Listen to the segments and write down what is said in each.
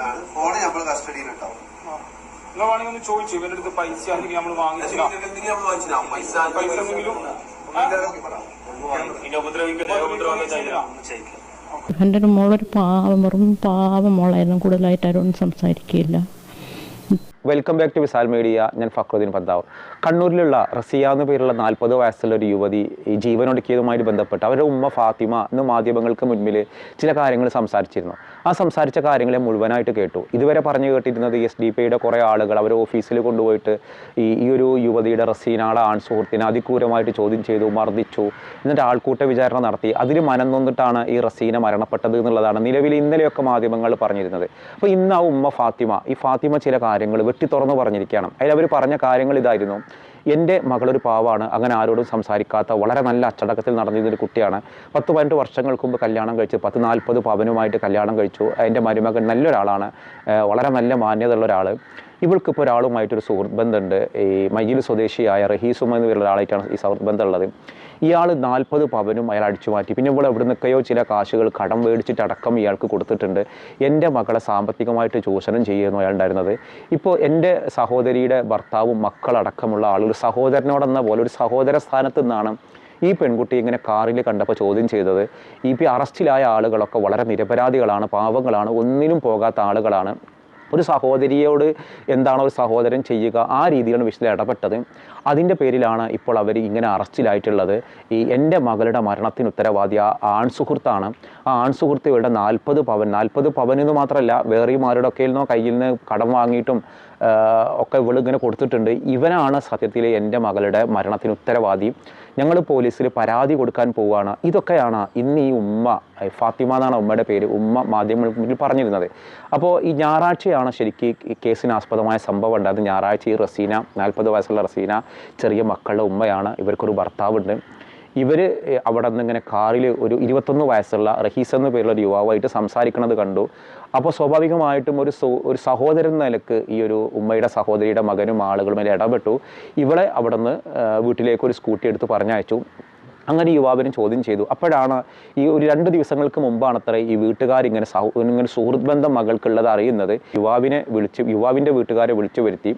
ഏൽപ്പിക്കുന്നതാണ് phone നമ്മൾ കസ്റ്റഡിയിലുണ്ടാവും. നിങ്ങൾ വേണമെങ്കിൽ ഒന്ന് ചോദിച്ചു ഇവരുടെ അടുത്ത് പൈസ അല്ലെങ്കിൽ നമ്മൾ വാങ്ങിച്ചില്ല. പൈസ എന്തെങ്കിലും എന്റെ ഒരു മോളൊരു പാവം വെറും പാവം മോളായിരുന്നു. കൂടുതലായിട്ട് ആരോടും സംസാരിക്കില്ല welcome back to Visal media ഞാൻ ഫക്രുദ്ദീൻ പദ്ദാവ് കണ്ണൂരിലുള്ള റസിയ എന്ന പേരുള്ള നാൽപ്പത് വയസ്സുള്ള ഒരു യുവതി ഈ ജീവനൊടുക്കിയതുമായിട്ട് ബന്ധപ്പെട്ട് അവരുടെ ഉമ്മ ഫാത്തിമ എന്ന മാധ്യമങ്ങൾക്ക് മുൻപിൽ ചില കാര്യങ്ങൾ സംസാരിച്ചിരുന്നു. ആ സംസാരിച്ച കാര്യങ്ങളെ മുഴുവനായിട്ട് കേട്ടു. ഇതുവരെ പറഞ്ഞു കേട്ടിരുന്നത് എസ് ഡി പിയുടെ കുറേ ആളുകൾ അവർ ഓഫീസിൽ കൊണ്ടുപോയിട്ട് ഈ ഈ ഒരു യുവതിയുടെ റസീനാളെ ആൺ സുഹൃത്തിനെ അതിക്രൂരമായിട്ട് ചോദ്യം ചെയ്തു മർദ്ദിച്ചു. എന്നിട്ട് ആൾക്കൂട്ട വിചാരണ നടത്തി. അതിൽ മനം നൊന്നിട്ടാണ് ഈ റസീന മരണപ്പെട്ടത് എന്നുള്ളതാണ് നിലവിൽ ഇന്നലെയൊക്കെ മാധ്യമങ്ങൾ പറഞ്ഞിരുന്നത്. അപ്പോൾ ഇന്ന് ആ ഉമ്മ ഫാത്തിമ ഈ ഫാത്തിമ ചില കാര്യങ്ങൾ വെട്ടി തുറന്നു പറഞ്ഞിരിക്കുകയാണ്. അതിൽ അവർ പറഞ്ഞ കാര്യങ്ങൾ ഇതായിരുന്നു. എന്റെ മകളൊരു പാവാണ്. അങ്ങനെ ആരോടും സംസാരിക്കാത്ത വളരെ നല്ല അച്ചടക്കത്തിൽ നടന്നിരുന്നൊരു കുട്ടിയാണ്. പത്ത് പതിനെട്ട് വർഷങ്ങൾക്ക് മുമ്പ് കല്യാണം കഴിച്ചു. പത്ത് നാൽപ്പത് പവനുമായിട്ട് കല്യാണം കഴിച്ചു. എന്റെ മരുമകൻ നല്ലൊരാളാണ്. വളരെ നല്ല മാന്യതയുള്ള ഒരാൾ ഇവൾക്കിപ്പോൾ ഒരാളുമായിട്ടൊരു സുഹൃത്ത് ബന്ധമുണ്ട് ഈ മയ്യിൽ സ്വദേശിയായ റഹീസുമ എന്ന് പേരുള്ള ഒരാളായിട്ടാണ് ഈ സുഹൃത്ത് ബന്ധമുള്ളത് ഇയാൾ നാൽപ്പത് പവനും അയാൾ അടിച്ചു മാറ്റി. പിന്നെ ഇവിടെ എവിടെ നിൽക്കയോ ചില കാശുകൾ കടം മേടിച്ചിട്ട് അടക്കം ഇയാൾക്ക് കൊടുത്തിട്ടുണ്ട്. എന്റെ മകളെ സാമ്പത്തികമായിട്ട് ചൂഷണം ചെയ്യുന്നു അയാൾ ഉണ്ടായിരുന്നത്. ഇപ്പോൾ എന്റെ സഹോദരിയുടെ ഭർത്താവും മക്കളടക്കമുള്ള ആളുകൾ സഹോദരനോടെന്ന പോലെ ഒരു സഹോദര സ്ഥാനത്ത് നിന്നാണ് ഈ പെൺകുട്ടി ഇങ്ങനെ കാറിൽ കണ്ടപ്പോൾ ചോദ്യം ചെയ്തത്. ഈ പി അറസ്റ്റിലായ ആളുകളൊക്കെ വളരെ നിരപരാധികളാണ് പാവങ്ങളാണ് ഒന്നിനും പോകാത്ത ആളുകളാണ്. ഒരു സഹോദരിയോട് എന്താണ് ഒരു സഹോദരൻ ചെയ്യുക ആ രീതിയിലാണ് വിഷ്ണു ഇടപെട്ടത്. അതിന്റെ പേരിലാണ് ഇപ്പോൾ അവർ ഇങ്ങനെ അറസ്റ്റിലായിട്ടുള്ളത്. ഈ എന്റെ മകളുടെ മരണത്തിന് ഉത്തരവാദി ആ ആൺസുഹൃത്താണ്. ആ ആൺസുഹൃത്ത് നാൽപ്പത് പവൻ നാൽപ്പത് പവൻ എന്ന് മാത്രമല്ല വേറെയുമാരുടെ ഒക്കെ നിന്നോ കയ്യിൽ നിന്ന് കടം വാങ്ങിയിട്ടും ഒക്കെ ഇവളിങ്ങനെ കൊടുത്തിട്ടുണ്ട്. ഇവനാണ് സത്യത്തിൽ എന്റെ മകളുടെ മരണത്തിന് ഉത്തരവാദി. ഞങ്ങൾ പോലീസിൽ പരാതി കൊടുക്കാൻ പോവുകയാണ് ഇതൊക്കെയാണ് ഇന്ന് ഈ ഉമ്മ ഫാത്തിമ എന്നാണ് ഉമ്മയുടെ പേര് ഉമ്മ മാധ്യമങ്ങൾക്ക് മുന്നിൽ പറഞ്ഞിരുന്നത്. അപ്പോൾ ഈ ഞായറാഴ്ചയാണ് ശരിക്കും കേസിന് ആസ്പദമായ സംഭവം ഉണ്ടായത് ഞായറാഴ്ച ഈ റസീന നാൽപ്പത് വയസ്സുള്ള റസീന ചെറിയ മക്കളുടെ ഉമ്മയാണ്. ഇവർക്കൊരു ഭർത്താവുണ്ട്. ഇവർ അവിടെ നിന്ന് ഇങ്ങനെ കാറിൽ ഒരു ഇരുപത്തൊന്ന് വയസ്സുള്ള റഹീസ് എന്ന പേരുള്ള ഒരു യുവാവായിട്ട് സംസാരിക്കുന്നത് കണ്ടു. അപ്പോൾ സ്വാഭാവികമായിട്ടും ഒരു ഒരു സഹോദരൻ നിലയ്ക്ക് ഈ ഒരു ഉമ്മയുടെ സഹോദരിയുടെ മകനും ആളുകളും ഇടപെട്ടു. ഇവളെ അവിടെ നിന്ന് വീട്ടിലേക്ക് ഒരു സ്കൂട്ടി എടുത്ത് പറഞ്ഞയച്ചു. അങ്ങനെ യുവാവിനെ ചോദ്യം ചെയ്തു. അപ്പോഴാണ് ഈ ഒരു രണ്ട് ദിവസങ്ങൾക്ക് മുമ്പാണ് അത്ര ഈ വീട്ടുകാർ ഇങ്ങനെ സഹോ ഇങ്ങനെ സുഹൃത്ത് ബന്ധം മകൾക്കുള്ളത് അറിയുന്നത്. യുവാവിനെ വിളിച്ച് യുവാവിന്റെ വീട്ടുകാരെ വിളിച്ചു വരുത്തി.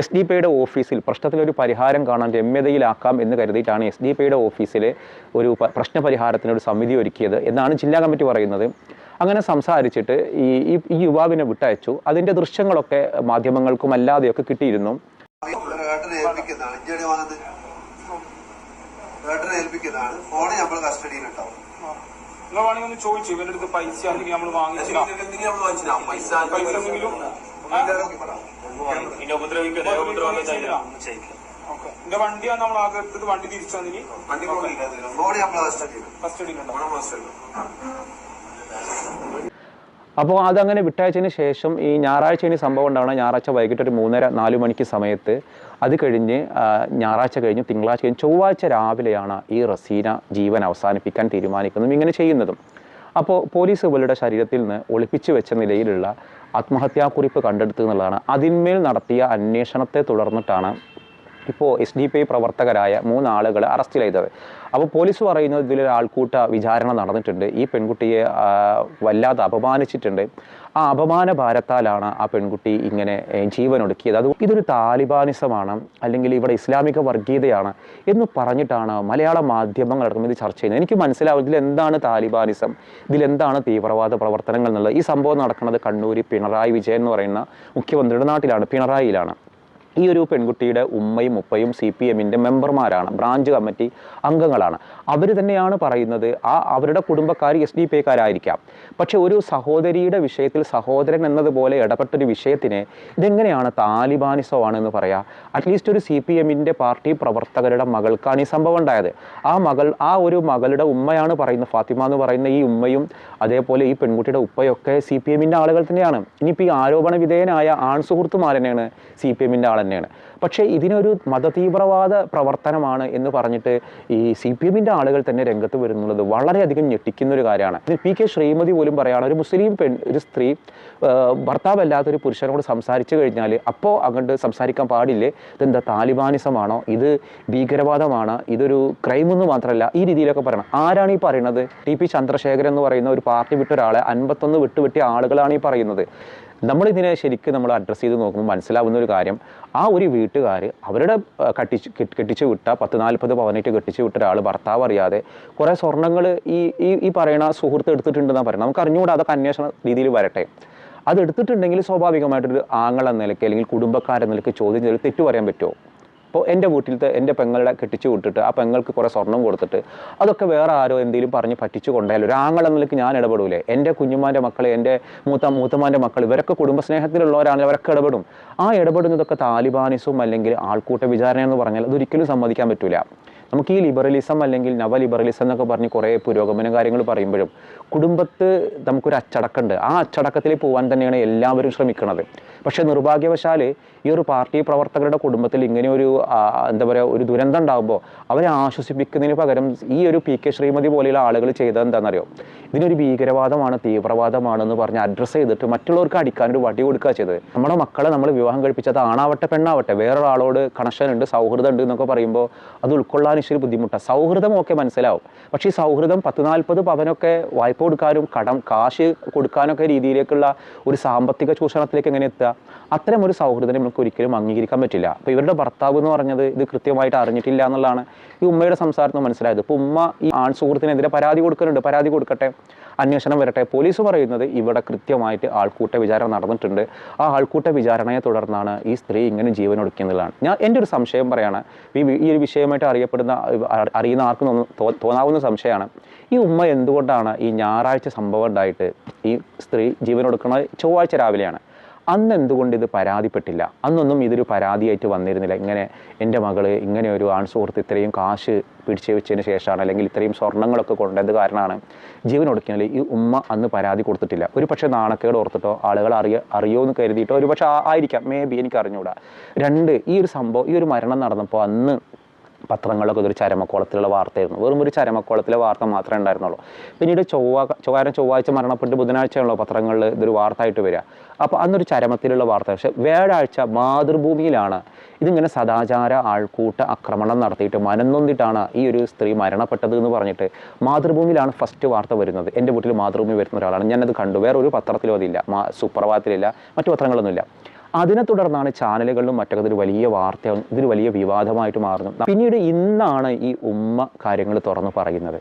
എസ് ഡി പിയുടെ ഓഫീസിൽ പ്രശ്നത്തിലൊരു പരിഹാരം കാണാൻ രമ്യതയിലാക്കാം എന്ന് കരുതിയിട്ടാണ് എസ് ഡി പിയുടെ ഓഫീസിലെ ഒരു പ്രശ്നപരിഹാരത്തിനൊരു സമിതി ഒരുക്കിയത് എന്നാണ് ജില്ലാ കമ്മിറ്റി പറയുന്നത്. അങ്ങനെ സംസാരിച്ചിട്ട് ഈ ഈ- യുവാവിനെ വിട്ടയച്ചു. അതിന്റെ ദൃശ്യങ്ങളൊക്കെ മാധ്യമങ്ങൾക്കും അല്ലാതെയൊക്കെ കിട്ടിയിരുന്നു. ഏൽപ്പിക്കുന്നതാണ്. നമ്മൾ കസ്റ്റഡിയിലുണ്ടാവും നിങ്ങൾ വേണമെങ്കിൽ ഒന്ന് ചോദിച്ചു. ഇവരുടെ അടുത്ത് പൈസ അല്ലെങ്കിൽ നമ്മൾ വാങ്ങിച്ചില്ല. പൈസ എന്തെങ്കിലും? ഓക്കെ. എന്റെ വണ്ടിയാണ് നമ്മൾ ആകെ വണ്ടി തിരിച്ചു ഫോൺ നമ്മൾ കസ്റ്റഡിയിൽ അപ്പോൾ അതങ്ങനെ വിട്ടയച്ചതിന് ശേഷം ഈ ഞായറാഴ്ച ഇനി സംഭവം ഉണ്ടാവണം. ഞായറാഴ്ച വൈകിട്ട് ഒരു മൂന്നര നാല് മണിക്ക് സമയത്ത് അത് കഴിഞ്ഞ് ഞായറാഴ്ച കഴിഞ്ഞ് തിങ്കളാഴ്ച കഴിഞ്ഞ് ചൊവ്വാഴ്ച രാവിലെയാണ് ഈ റസീന ജീവൻ അവസാനിപ്പിക്കാൻ തീരുമാനിക്കുന്നതും ഇങ്ങനെ ചെയ്യുന്നതും. അപ്പോൾ പോലീസ് ഇവളുടെ ശരീരത്തിൽ നിന്ന് ഒളിപ്പിച്ചു വെച്ച നിലയിലുള്ള ആത്മഹത്യാക്കുറിപ്പ് കണ്ടെടുത്തു എന്നുള്ളതാണ്. അതിന്മേൽ നടത്തിയ അന്വേഷണത്തെ തുടർന്നിട്ടാണ് ഇപ്പോൾ എസ് ഡി പി ഐ പ്രവർത്തകരായ മൂന്നാളുകൾ അറസ്റ്റ് ചെയ്തത് അപ്പോൾ പോലീസ് പറയുന്നത് ഇതിലൊരു ആൾക്കൂട്ട വിചാരണ നടന്നിട്ടുണ്ട്. ഈ പെൺകുട്ടിയെ വല്ലാതെ അപമാനിച്ചിട്ടുണ്ട്. ആ അപമാന ഭാരത്താലാണ് ആ പെൺകുട്ടി ഇങ്ങനെ ജീവൻ ഒടുക്കിയത് അത് ഇതൊരു താലിബാനിസമാണ് അല്ലെങ്കിൽ ഇവിടെ ഇസ്ലാമിക വർഗീയതയാണ് എന്ന് പറഞ്ഞിട്ടാണ് മലയാള മാധ്യമങ്ങളടക്കം ഇത് ചർച്ച ചെയ്യുന്നത്. എനിക്ക് മനസ്സിലാവും ഇതിൽ എന്താണ് താലിബാനിസം ഇതിലെന്താണ് തീവ്രവാദ പ്രവർത്തനങ്ങൾ എന്നുള്ളത്. ഈ സംഭവം നടക്കുന്നത് കണ്ണൂർ പിണറായി വിജയൻ എന്ന് പറയുന്ന മുഖ്യമന്ത്രിയുടെ നാട്ടിലാണ് പിണറായിയിലാണ്. ഈ ഒരു പെൺകുട്ടിയുടെ ഉമ്മയും ഉപ്പയും സി പി എമ്മിന്റെ മെമ്പർമാരാണ് ബ്രാഞ്ച് കമ്മിറ്റി അംഗങ്ങളാണ്. അവർ തന്നെയാണ് പറയുന്നത് ആ അവരുടെ കുടുംബക്കാർ എസ് ഡി പി ഐക്കാരായിരിക്കാം. പക്ഷേ ഒരു സഹോദരിയുടെ വിഷയത്തിൽ സഹോദരൻ എന്നതുപോലെ ഇടപെട്ടൊരു വിഷയത്തിനെ ഇതെങ്ങനെയാണ് താലിബാനിസമാണ് എന്ന് പറയാം? അറ്റ്ലീസ്റ്റ് ഒരു സി പി എമ്മിന്റെ പാർട്ടി പ്രവർത്തകരുടെ മകൾക്കാണ് ഈ സംഭവം ഉണ്ടായത്. ആ മകൾ ആ ഒരു മകളുടെ ഉമ്മയാണ് പറയുന്നത് ഫാത്തിമ എന്ന് പറയുന്ന ഈ ഉമ്മയും അതേപോലെ ഈ പെൺകുട്ടിയുടെ ഉപ്പയൊക്കെ സി പി എമ്മിന്റെ ആളുകൾ തന്നെയാണ്. ഇനിയിപ്പോൾ ഈ ആരോപണ വിധേയനായ ആൺ സുഹൃത്തുമാരനെയാണ് സി പി എമ്മിന്റെ ആൾ തന്നെയാണ്. പക്ഷേ ഇതിനൊരു മതതീവ്രവാദ പ്രവർത്തനമാണ് എന്ന് പറഞ്ഞിട്ട് ഈ സി പി എമ്മിന്റെ ആളുകൾ തന്നെ രംഗത്ത് വരുന്നുള്ളത് വളരെയധികം ഞെട്ടിക്കുന്ന ഒരു കാര്യമാണ്. ഇതിൽ പി കെ ശ്രീമതി പോലും പറയുകയാണ് ഒരു മുസ്ലിം പെൺ ഒരു സ്ത്രീ ഭർത്താവല്ലാത്തൊരു പുരുഷനോട് സംസാരിച്ചു കഴിഞ്ഞാൽ അപ്പോൾ അങ്ങോട്ട് സംസാരിക്കാൻ പാടില്ലേ? ഇതെന്താ താലിബാനിസമാണോ? ഇത് ഭീകരവാദമാണ്? ഇതൊരു ക്രൈം എന്ന് മാത്രമല്ല. ഈ രീതിയിലൊക്കെ പറയണം. ആരാണ് ഈ പറയുന്നത് ടി പി ചന്ദ്രശേഖരൻ എന്ന് പറയുന്ന ഒരു പാർട്ടി വിട്ട ഒരാളെ അൻപത്തൊന്ന് വിട്ടുവിട്ടിയ ആളുകളാണ് ഈ പറയുന്നത്. നമ്മളിതിനെ ശരിക്കും നമ്മൾ അഡ്രസ്സ് ചെയ്ത് നോക്കുമ്പോൾ മനസ്സിലാവുന്ന ഒരു കാര്യം ആ ഒരു വീട്ടുകാർ അവരുടെ കട്ടിച്ച് കെട്ടി- കെട്ടിച്ച് വിട്ട പത്ത് നാൽപ്പത് പവനേറ്റ് കെട്ടിച്ച് വിട്ട ഒരാൾ ഭർത്താവ് അറിയാതെ കുറേ സ്വർണങ്ങൾ ഈ ഈ ഈ പറയണ സുഹൃത്ത് എടുത്തിട്ടുണ്ടെന്നാണ് പറയുന്നത്. നമുക്ക് അറിഞ്ഞുകൂടാ അതൊക്കെ അന്വേഷണ രീതിയിൽ വരട്ടെ. അത് എടുത്തിട്ടുണ്ടെങ്കിൽ സ്വാഭാവികമായിട്ടൊരു ആങ്ങളെന്ന നിലയ്ക്ക് അല്ലെങ്കിൽ കുടുംബക്കാരെന്ന നിലയ്ക്ക് ചോദ്യം ചെയ്ത് തെറ്റു പറയാൻ പറ്റുമോ? അപ്പോൾ എന്റെ വീട്ടിലത്തെ എന്റെ പെങ്ങളുടെ കെട്ടിച്ചു വിട്ടിട്ട് ആ പെങ്ങൾക്ക് കുറേ സ്വർണം കൊടുത്തിട്ട് അതൊക്കെ വേറെ ആരോ എന്തെങ്കിലും പറഞ്ഞ് പറ്റിച്ചു കൊണ്ടായാലും ഒരു ആങ്ങളെന്ന ഞാൻ ഇടപെടൂലേ. എന്റെ കുഞ്ഞുമാന്റെ മക്കൾ എന്റെ മൂത്ത മൂത്തമാന്റെ മക്കൾ ഇവരൊക്കെ കുടുംബസ്നേഹത്തിലുള്ളവരാണെങ്കിൽ അവരൊക്കെ ഇടപെടും ആ ഇടപെടുന്നതൊക്കെ താലിബാനിസും അല്ലെങ്കിൽ ആൾക്കൂട്ട വിചാരണ എന്ന് പറഞ്ഞാൽ അതൊരിക്കലും സമ്മതിക്കാൻ പറ്റില്ല നമുക്ക് ഈ ലിബറലിസം അല്ലെങ്കിൽ നവ ലിബറലിസം എന്നൊക്കെ പറഞ്ഞ് കുറേ പുരോഗമന കാര്യങ്ങൾ പറയുമ്പോഴും കുടുംബത്ത് നമുക്കൊരു അച്ചടക്കമുണ്ട്. ആ അച്ചടക്കത്തിൽ പോകാൻ തന്നെയാണ് എല്ലാവരും ശ്രമിക്കുന്നത് പക്ഷേ നിർഭാഗ്യവശാൽ ഈ ഒരു പാർട്ടി പ്രവർത്തകരുടെ കുടുംബത്തിൽ ഇങ്ങനെ ഒരു എന്താ പറയുക ഒരു ദുരന്തം ഉണ്ടാകുമ്പോൾ അവരെ ആശ്വസിപ്പിക്കുന്നതിന് പകരം ഈ ഒരു പി കെ ശ്രീമതി പോലെയുള്ള ആളുകൾ ചെയ്തത് എന്താണെന്നറിയോ? ഇതിനൊരു ഭീകരവാദമാണ് തീവ്രവാദമാണെന്ന് പറഞ്ഞ് അഡ്രസ്സ് ചെയ്തിട്ട് മറ്റുള്ളവർക്ക് അടിക്കാൻ ഒരു വടി കൊടുക്കുക ചെയ്തത്. നമ്മുടെ മക്കളെ നമ്മൾ വിവാഹം കഴിപ്പിച്ചത് ആണാവട്ടെ പെണ്ണാവട്ടെ വേറൊരാളോട് കണക്ഷൻ ഉണ്ട് സൗഹൃദം ഉണ്ട് എന്നൊക്കെ പറയുമ്പോൾ അത് ഉൾക്കൊള്ളാൻ ഇച്ചിരി ബുദ്ധിമുട്ടാണ് സൗഹൃദം ഒക്കെ മനസ്സിലാവും. പക്ഷേ ഈ സൗഹൃദം പത്ത് നാൽപ്പത് പവനൊക്കെ വായ്പ കൊടുക്കാനും കടം കാശ് കൊടുക്കാനൊക്കെ രീതിയിലേക്കുള്ള ഒരു സാമ്പത്തിക ചൂഷണത്തിലേക്ക് എങ്ങനെ എത്തുക? അത്തരം ഒരു സൗഹൃദം നമുക്ക് ഒരിക്കലും അംഗീകരിക്കാൻ പറ്റില്ല. അപ്പോൾ ഇവരുടെ ഭർത്താവ് എന്ന് പറഞ്ഞത് ഇത് കൃത്യമായിട്ട് അറിഞ്ഞിട്ടില്ല എന്നുള്ളതാണ് ഈ ഉമ്മയുടെ സംസാരത്തിൽ നിന്ന് മനസ്സിലായത്. ഇപ്പോൾ ഉമ്മ ഈ ആൺ സുഹൃത്തിനെതിരെ പരാതി കൊടുക്കുന്നുണ്ട്. പരാതി കൊടുക്കട്ടെ അന്വേഷണം വരട്ടെ. പോലീസ് പറയുന്നത് ഇവിടെ കൃത്യമായിട്ട് ആൾക്കൂട്ട വിചാരണ നടന്നിട്ടുണ്ട്. ആ ആൾക്കൂട്ട വിചാരണയെ തുടർന്നാണ് ഈ സ്ത്രീ ഇങ്ങനെ ജീവൻ ഒടുക്കിയെന്നുള്ളതാണ്. ഞാൻ എന്റെ ഒരു സംശയം പറയാണ്. ഈ ഈ ഒരു വിഷയമായിട്ട് അറിയപ്പെടുന്ന അറിയുന്ന ആർക്കും തോന്നാവുന്ന സംശയമാണ്. ഈ ഉമ്മ എന്തുകൊണ്ടാണ് ഈ ഞായറാഴ്ച സംഭവം ഉണ്ടായിട്ട് ഈ സ്ത്രീ ജീവൻ ഒടുക്കുന്നത് ചൊവ്വാഴ്ച രാവിലെയാണ്? അന്ന് എന്തുകൊണ്ട് ഇത് പരാതിപ്പെട്ടില്ല? അന്നൊന്നും ഇതൊരു പരാതിയായിട്ട് വന്നിരുന്നില്ല. ഇങ്ങനെ എന്റെ മകൾ ഇങ്ങനെ ഒരു ആൺ സുഹൃത്ത് ഇത്രയും കാശ് പിടിച്ചു വെച്ചതിന് ശേഷമാണ് അല്ലെങ്കിൽ ഇത്രയും സ്വർണങ്ങളൊക്കെ കൊണ്ടത് കാരണമാണ് ജീവൻ ഒടുക്കിയാൽ ഈ ഉമ്മ അന്ന് പരാതി കൊടുത്തിട്ടില്ല. ഒരു പക്ഷേ നാണക്കേട് ഓർത്തിട്ടോ ആളുകൾ അറിയ അറിയോ എന്ന് കരുതിയിട്ടോ ഒരു പക്ഷേ ആയിരിക്കാം. മേ ബി എനിക്ക് അറിഞ്ഞുകൂടാ രണ്ട് ഈ ഒരു സംഭവം ഈ ഒരു മരണം നടന്നപ്പോൾ അന്ന് പത്രങ്ങളിലൊക്കെ ഇതൊരു ചരമക്കോളത്തിലുള്ള വാർത്തയായിരുന്നു. വെറും ഒരു ചരമക്കോളത്തിലെ വാർത്ത മാത്രമേ ഉണ്ടായിരുന്നുള്ളൂ. പിന്നീട് ചൊവ്വ ചൊവ്വാരം ചൊവ്വാഴ്ച മരണപ്പെട്ട് ബുധനാഴ്ചയാണല്ലോ പത്രങ്ങളിൽ ഇതൊരു വാർത്ത ആയിട്ട് വരിക. അപ്പോൾ അന്നൊരു ചരമത്തിലുള്ള വാർത്ത. പക്ഷേ വ്യാഴാഴ്ച മാതൃഭൂമിയിലാണ് ഇതിങ്ങനെ സദാചാര ആൾക്കൂട്ട ആക്രമണം നടത്തിയിട്ട് മനന്നൊന്നിട്ടാണ് ഈ ഒരു സ്ത്രീ മരണപ്പെട്ടത് എന്ന് പറഞ്ഞിട്ട് മാതൃഭൂമിയിലാണ് ഫസ്റ്റ് വാർത്ത വരുന്നത്. എന്റെ വീട്ടിൽ മാതൃഭൂമി വരുന്ന ഒരാളാണ്. ഞാനത് കണ്ടു. വേറെ ഒരു പത്രത്തിലും അതില്ല. മാ സുപ്രഭാതത്തിലില്ല. മറ്റു പത്രങ്ങളൊന്നുമില്ല. അതിനെ തുടർന്നാണ് ചാനലുകളിലും മറ്റൊക്കെ ഇതൊരു വലിയ വാർത്ത ഇതൊരു വലിയ വിവാദമായിട്ട് മാറുന്നു പിന്നീട് ഇന്നാണ് ഈ ഉമ്മ കാര്യങ്ങൾ തുറന്നു പറയുന്നത്.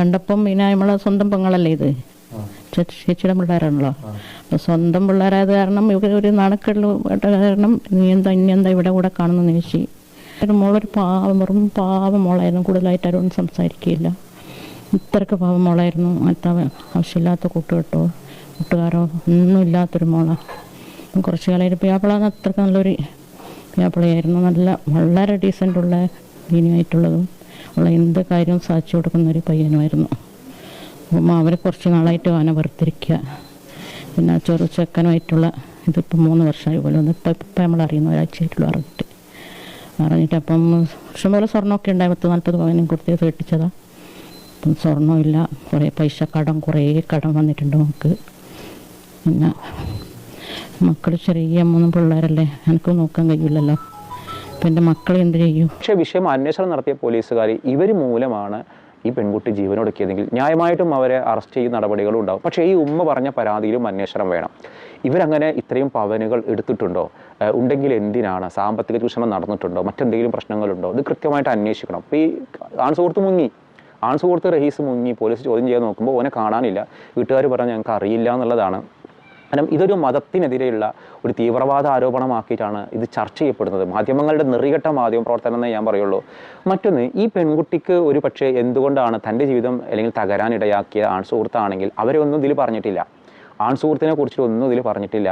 കണ്ടപ്പം പിന്നെ നമ്മളെ സ്വന്തം പെങ്ങളല്ലേ ഇത്? ചേച്ചിയുടെ പിള്ളേരാണല്ലോ. അപ്പോൾ സ്വന്തം പിള്ളേരായത് കാരണം ഇവർ ഒരു നാണക്കേടിൽ കാരണം നീ എന്താ ഇനി എന്താ ഇവിടെ കൂടെ കാണുന്ന ചേച്ചി? മോളൊരു പാവം വെറും പാവം മോളായിരുന്നു. കൂടുതലായിട്ട് ആരോടും സംസാരിക്കുകയില്ല. ഇത്രക്ക് പാവം മോളായിരുന്നു. അത്ര ആവശ്യമില്ലാത്ത കൂട്ടുകെട്ടോ കൂട്ടുകാരോ ഒന്നും ഇല്ലാത്തൊരു മോളാണ് കുറച്ച് കാലമായിട്ട് പിയാപ്പിളാന്ന് അത്രയ്ക്ക് നല്ലൊരു പിയാപ്പിളയായിരുന്നു നല്ല വളരെ ഡീസന്റുള്ള ഇനിയായിട്ടുള്ളതും ഉള്ള എന്ത് കാര്യവും സാധിച്ചു കൊടുക്കുന്ന ഒരു പയ്യനുമായിരുന്നു. അപ്പം അവർ കുറച്ച് നാളായിട്ട് അവനെ വെറുത്തിരിക്കുക. പിന്നെ ചെറു ചെക്കനുമായിട്ടുള്ള ഇതിപ്പോൾ മൂന്ന് വർഷമായി പോലെ ഒന്ന് ഇപ്പം ഇപ്പം നമ്മൾ അറിയുന്ന ഒരാഴ്ചയായിട്ടുള്ള അറിഞ്ഞിട്ട് അറിഞ്ഞിട്ട് അപ്പം ഇഷ്ടംപോലെ സ്വർണമൊക്കെ ഉണ്ടായി. പത്ത് നാൽപ്പത് പവനും കൊടുത്ത് കെട്ടിച്ചതാണ് അപ്പം സ്വർണമില്ല. കുറേ പൈസ കടം കുറേ കടം വന്നിട്ടുണ്ട് നമുക്ക്. പിന്നെ മക്കൾ ചെറിയ മൂന്ന് പിള്ളേരല്ലേ? എനിക്ക് നോക്കാൻ കഴിയില്ലല്ലോ. അപ്പം എന്റെ മക്കളെ എന്ത് ചെയ്യും? പക്ഷേ വിഷയം അന്വേഷണം നടത്തിയ പോലീസുകാർ ഇവർ മൂലമാണ് ഈ പെൺകുട്ടി ജീവനൊടുക്കിയതെങ്കിൽ ന്യായമായിട്ടും അവരെ അറസ്റ്റ് ചെയ്യുന്ന നടപടികളും ഉണ്ടാവും. പക്ഷേ ഈ ഉമ്മ പറഞ്ഞ പരാതിയിലും അന്വേഷണം വേണം. ഇവരങ്ങനെ ഇത്രയും പവനുകൾ എടുത്തിട്ടുണ്ടോ? ഉണ്ടെങ്കിൽ എന്തിനാണ്? സാമ്പത്തിക ചൂഷണം നടന്നിട്ടുണ്ടോ? മറ്റെന്തെങ്കിലും പ്രശ്നങ്ങളുണ്ടോ? ഇത് കൃത്യമായിട്ട് അന്വേഷിക്കണം. അപ്പോൾ ഈ ആൺ സുഹൃത്ത് മുങ്ങി. ആൺ സുഹൃത്ത് റഹീസ് മുങ്ങി. പോലീസ് ചോദ്യം ചെയ്യാൻ നോക്കുമ്പോൾ ഓനെ കാണാനില്ല. വീട്ടുകാർ പറഞ്ഞാൽ ഞങ്ങൾക്ക് അറിയില്ല എന്നുള്ളതാണ്. കാരണം ഇതൊരു മതത്തിനെതിരെയുള്ള ഒരു തീവ്രവാദ ആരോപണമാക്കിയിട്ടാണ് ഇത് ചർച്ച ചെയ്യപ്പെടുന്നത്. മാധ്യമങ്ങളുടെ നിറികട്ട മാധ്യമ പ്രവർത്തനം എന്നേ ഞാൻ പറയുള്ളൂ. മറ്റൊന്ന് ഈ പെൺകുട്ടിക്ക് ഒരു പക്ഷേ എന്തുകൊണ്ടാണ് തന്റെ ജീവിതം അല്ലെങ്കിൽ തകരാനിടയാക്കിയ ആൺ സുഹൃത്താണെങ്കിൽ അവരെ ഒന്നും ഇതിൽ പറഞ്ഞിട്ടില്ല. ആൺ കുറിച്ചിട്ട് കുറിച്ച് ഒന്നും ഇതിൽ പറഞ്ഞിട്ടില്ല.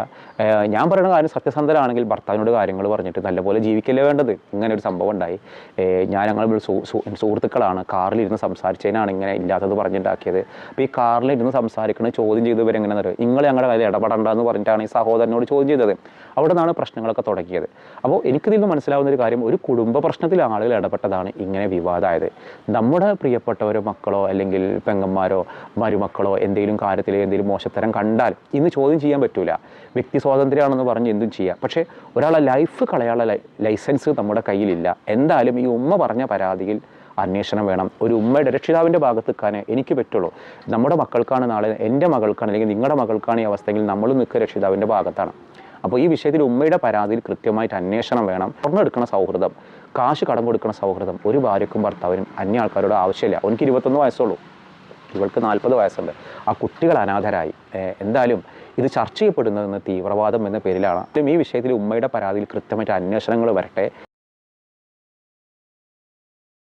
ഞാൻ പറയുന്ന കാര്യം സത്യസന്ധരാണെങ്കിൽ ഭർത്താവിനോട് കാര്യങ്ങൾ പറഞ്ഞിട്ട് നല്ലപോലെ ജീവിക്കല്ലേ വേണ്ടത്. ഇങ്ങനെ ഒരു സംഭവം ഉണ്ടായി. ഞാൻ ഞങ്ങൾ സുഹൃത്തുക്കളാണ്. കാറിലിരുന്ന് സംസാരിച്ചതിനാണ് ഇങ്ങനെ ഇല്ലാത്തത് പറഞ്ഞിട്ടുണ്ടാക്കിയത്. അപ്പോൾ ഈ കാറിലിരുന്ന് സംസാരിക്കണ ചോദ്യം ചെയ്തവർ എങ്ങനെയാണെന്ന് അറിയാം? നിങ്ങൾ ഞങ്ങളുടെ കാര്യം ഇടപെടേണ്ടതെന്ന് പറഞ്ഞിട്ടാണ് ഈ സഹോദരനോട് ചോദ്യം ചെയ്തത്. അവിടെ നിന്നാണ് പ്രശ്നങ്ങളൊക്കെ തുടങ്ങിയത്. അപ്പോൾ എനിക്കിതിൽ നിന്ന് മനസ്സിലാവുന്ന ഒരു കാര്യം ഒരു കുടുംബ പ്രശ്നത്തിൽ ആളുകൾ ഇടപെട്ടതാണ് ഇങ്ങനെ വിവാദമായത്. നമ്മുടെ പ്രിയപ്പെട്ടവരോ മക്കളോ അല്ലെങ്കിൽ പെങ്ങന്മാരോ മരുമക്കളോ എന്തെങ്കിലും കാര്യത്തിൽ എന്തെങ്കിലും മോശത്തരം കണ്ടാൽ ഇന്ന് ചോദ്യം ചെയ്യാൻ പറ്റൂല. വ്യക്തി സ്വാതന്ത്ര്യമാണെന്ന് പറഞ്ഞ് എന്തും ചെയ്യാം. പക്ഷേ ഒരാളെ ലൈഫ് കളയാനുള്ള ലൈസൻസ് നമ്മുടെ കയ്യിലില്ല. എന്തായാലും ഈ ഉമ്മ പറഞ്ഞ പരാതിയിൽ അന്വേഷണം വേണം. ഒരു ഉമ്മയുടെ രക്ഷിതാവിന്റെ ഭാഗത്ത് നിൽക്കാനേ എനിക്ക് പറ്റുള്ളൂ. നമ്മുടെ മക്കൾക്കാണ് നാളെ എന്റെ മകൾക്കാണ് അല്ലെങ്കിൽ നിങ്ങളുടെ മകൾക്കാണ് ഈ അവസ്ഥയെങ്കിൽ നമ്മൾ നിൽക്കുക രക്ഷിതാവിന്റെ ഭാഗത്താണ്. അപ്പോൾ ഈ വിഷയത്തിൽ ഉമ്മയുടെ പരാതിയിൽ കൃത്യമായിട്ട് അന്വേഷണം വേണം. തുറന്നെടുക്കണ സൗഹൃദം കാശ് കടം കൊടുക്കണ സൗഹൃദം ഒരു ഭാര്യക്കും ഭർത്താവിനും അന്യ ആൾക്കാരോട് ആവശ്യമില്ല. എനിക്ക് ഇരുപത്തൊന്ന് വയസ്സുള്ളൂ. ഇവൾക്ക് നാൽപ്പത് വയസ്സുണ്ട്. ആ കുട്ടികൾ അനാഥരായി. എന്തായാലും ഇത് ചർച്ച ചെയ്യപ്പെടുന്നതെന്ന് തീവ്രവാദം എന്ന പേരിലാണ്. ഈ വിഷയത്തിൽ ഉമ്മയുടെ പരാതിയിൽ കൃത്യമായിട്ട് അന്വേഷണങ്ങൾ വരട്ടെ.